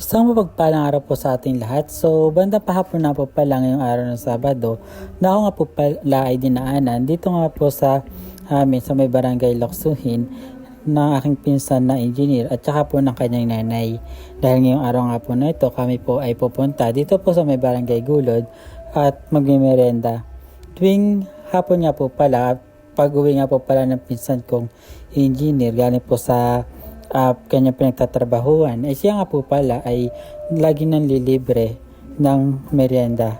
Isang mapagpalang araw po sa ating lahat. So, banda pa hapon na po pala ngayong araw ng Sabado na ako nga po pala ay dinaanan dito nga po sa amin sa may barangay Loksuhin ng aking pinsan na engineer at saka po ng kanyang nanay. Dahil ngayong araw nga po na ito, kami po ay pupunta dito po sa may barangay Gulod at magmimerenda. Tuwing hapon nga po pala, pag uwi nga po pala ng pinsan kong engineer galing po sa uh, kanyang pinagtatrabahuan, ay siya nga po pala ay lagi nang lilibre ng merienda.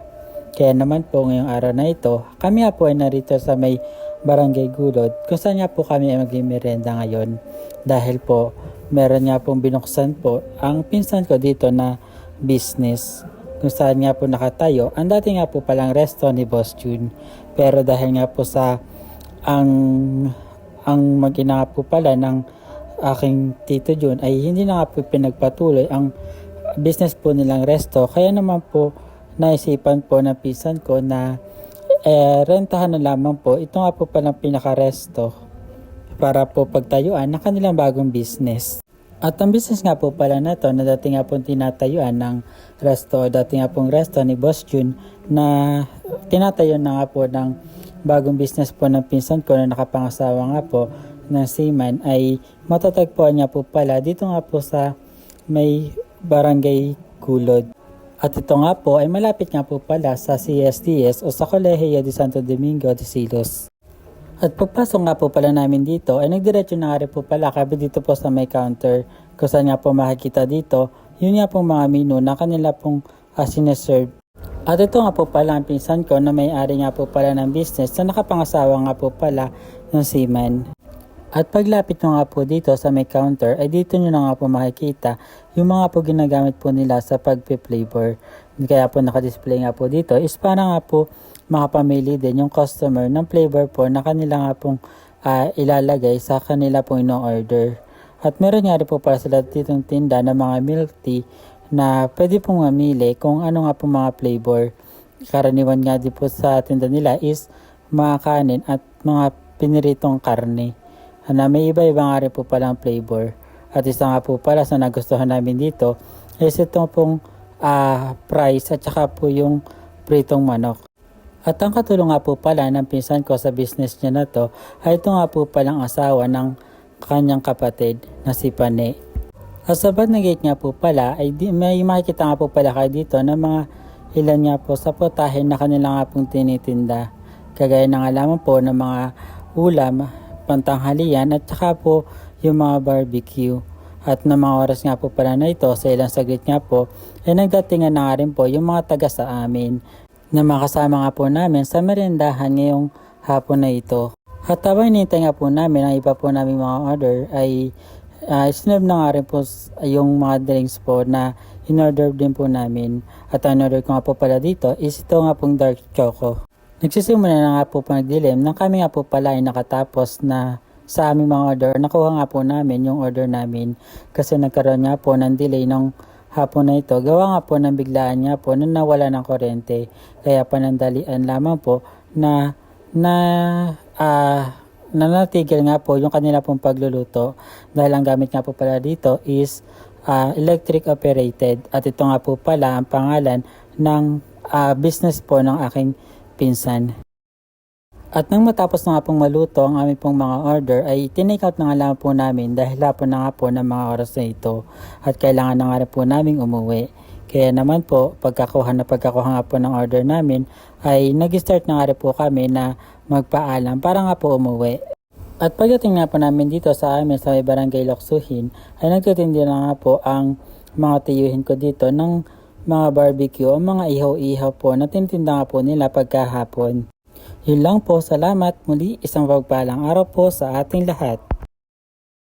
Kaya naman po ngayong araw na ito, kami nga po ay narito sa may barangay Gulod kung saan nga po kami ay mag-merienda ngayon. Dahil po, meron nga pong binuksan po ang pinsan ko dito na business kung saan nga po nakatayo ang dati nga po palang resto ni Boss June. Pero dahil nga po sa ang ang nga po pala ng aking tito Jun ay hindi na nga po pinagpatuloy ang business po nilang resto. Kaya naman po naisipan po ng pisan ko na eh, rentahan na lamang po. Ito nga po palang pinaka-resto para po pagtayuan ng kanilang bagong business. At ang business nga po pala na to na dati nga po tinatayuan ng resto, dati nga pong resto ni Boss Jun na tinatayo na nga po ng bagong business po ng pinsan ko na nakapangasawa nga po ng seaman ay matatagpuan niya po pala dito nga po sa may barangay Kulod. At ito nga po ay malapit nga po pala sa CSDS o sa Colegio de Santo Domingo de Silos. At pagpasok nga po pala namin dito ay nagdiretso na nga rin po pala kami dito po sa may counter kung saan nga po makikita dito yun nga pong mga menu na kanila pong uh, sineserve. At ito nga po pala ang pinsan ko na may-ari nga po pala ng business na nakapangasawa nga po pala ng seaman. At paglapit nyo nga po dito sa may counter ay dito nyo na nga po makikita yung mga po ginagamit po nila sa pagpe-flavor. Kaya po nakadisplay nga po dito is para nga po makapamili din yung customer ng flavor po na kanila nga pong uh, ilalagay sa kanila pong ino-order. At meron nga rin po para sila ditong tinda ng mga milk tea na pwede pong mamili kung ano nga po mga flavor. Karaniwan nga din po sa tinda nila is mga kanin at mga piniritong karne na may iba-iba nga rin po palang flavor. At isa nga po pala sa nagustuhan namin dito is itong pong uh, price at saka po yung pritong manok. At ang katulong nga po pala ng pinsan ko sa business niya na to ay ito nga po palang asawa ng kanyang kapatid na si Pane. At sa bad na gate nga po pala ay di, may makikita nga po pala kayo dito ng mga ilan nga po sa potahe na kanila nga pong tinitinda. Kagaya ng alaman po ng mga ulam pantanghalian at saka po yung mga barbecue. At na mga oras nga po pala na ito, sa ilang saglit nga po, ay nagdatingan na nga rin po yung mga taga sa amin na makasama nga po namin sa merindahan ngayong hapon na ito. At habang hinintay nga po namin ang iba po namin mga order ay uh, sinab na nga rin po yung mga drinks po na in-order din po namin. At ang order ko nga po pala dito is ito nga pong dark choco. Nagsisimula na nga po pagdilim nang kami nga po pala ay nakatapos na sa aming mga order. Nakuha nga po namin yung order namin kasi nagkaroon nga po ng delay ng hapon na ito. Gawa nga po ng biglaan nga po na nawala ng kuryente. Kaya panandalian lamang po na na uh, nanatigil nga po yung kanila pong pagluluto dahil ang gamit nga po pala dito is uh, electric operated at ito nga po pala ang pangalan ng uh, business po ng aking pinsan. At nang matapos na nga pong maluto ang aming pong mga order ay tinake out na nga lang po namin dahil hapon na nga po ng mga oras na ito at kailangan na nga po namin umuwi. Kaya naman po, pagkakuha na pagkakuha nga po ng order namin ay nag-start na nga rin po kami na magpaalam para nga po umuwi. At pagdating nga po namin dito sa amin sa may barangay Loksuhin ay nagtitindi na nga po ang mga tiyuhin ko dito ng mga barbecue o mga ihaw-ihaw po na tinitinda po nila pagkahapon. Yun lang po, salamat muli isang pagpalang araw po sa ating lahat.